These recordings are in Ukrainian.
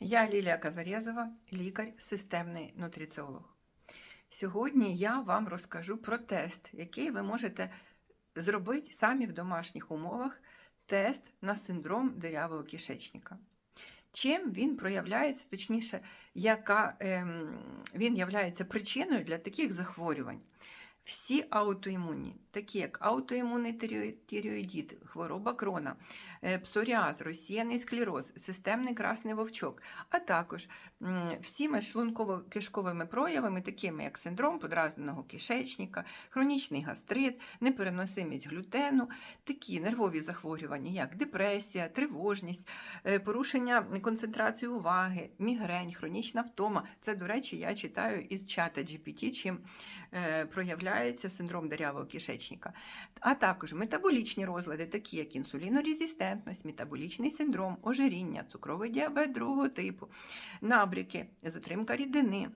Я Лілія Казарєзова, лікар, системний нутриціолог. Сьогодні я вам розкажу про тест, який ви можете зробити самі в домашніх умовах тест на синдром дирявого кишечника. Чим він проявляється, точніше, яка ем, він являється причиною для таких захворювань. Всі аутоімунні, такі як аутоімунний тиреоїдит, хвороба крона, е, псоріаз, розсіяний склероз, системний красний вовчок, а також всіми шлунково-кишковими проявами, такими як синдром подразненого кишечника, хронічний гастрит, непереносимість глютену, такі нервові захворювання, як депресія, тривожність, е, порушення концентрації уваги, мігрень, хронічна втома. Це, до речі, я читаю із чата GPT, чим е, проявляється синдром дирявого кишечника. А також метаболічні розлади, такі як інсулінорезистентність, метаболічний синдром, ожиріння, цукровий діабет другого типу, набріки, затримка рідини,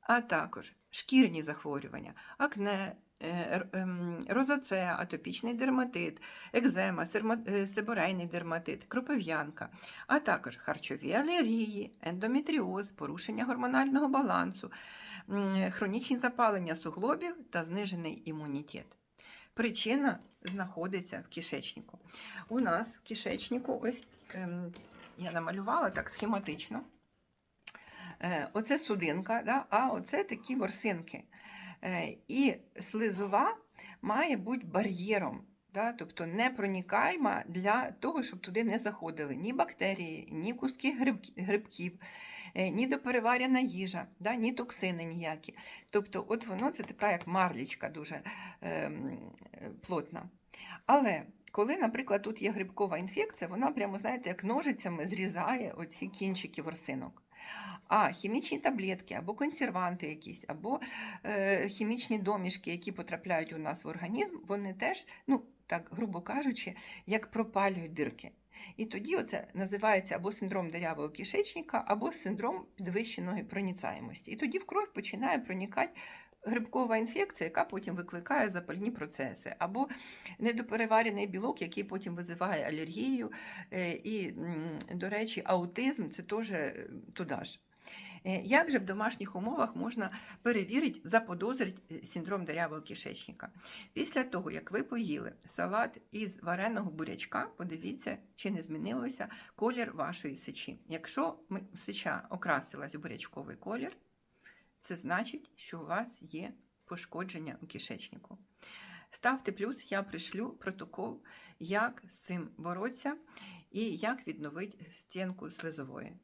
а також шкірні захворювання, акне. е, ем, Розацеа, атопічний дерматит, екзема, е, себорейний дерматит, кропив'янка, а також харчові алергії, ендометріоз, порушення гормонального балансу, хронічні запалення суглобів та знижений імунітет. Причина знаходиться в кишечнику. У нас в кишечнику, ось ем, я намалювала так схематично. Е, оце судинка, да? а оце такі ворсинки. Е, і слизова має бути бар'єром. Да? Тобто не проникайма для того, щоб туди не заходили ні бактерії, ні куски грибків, е, ні допереварена їжа, да? ні токсини ніякі. Тобто, от воно це така як марлічка дуже ем, е, плотна. Але коли, наприклад, тут є грибкова інфекція, вона прямо, знаєте, як ножицями зрізає оці кінчики ворсинок. А хімічні таблетки або консерванти якісь, або е, хімічні домішки, які потрапляють у нас в організм, вони теж, ну так грубо кажучи, як пропалюють дирки. І тоді це називається або синдром дирявого кишечника, або синдром підвищеної проніцаємості. І тоді в кров починає проникати грибкова інфекція, яка потім викликає запальні процеси, або недопереварений білок, який потім визиває алергію. Е, І, до речі, аутизм це теж е, туди ж. Е, Як же в домашніх умовах можна перевірити, заподозрити синдром дирявого кишечника? Після того, як ви поїли салат із вареного бурячка, подивіться, чи не змінилося колір вашої сечі. Якщо сеча окрасилась у бурячковий колір, це значить, що у вас є пошкодження у кишечнику. Ставте плюс, я пришлю протокол, як з цим боротися і як відновити стінку слизової.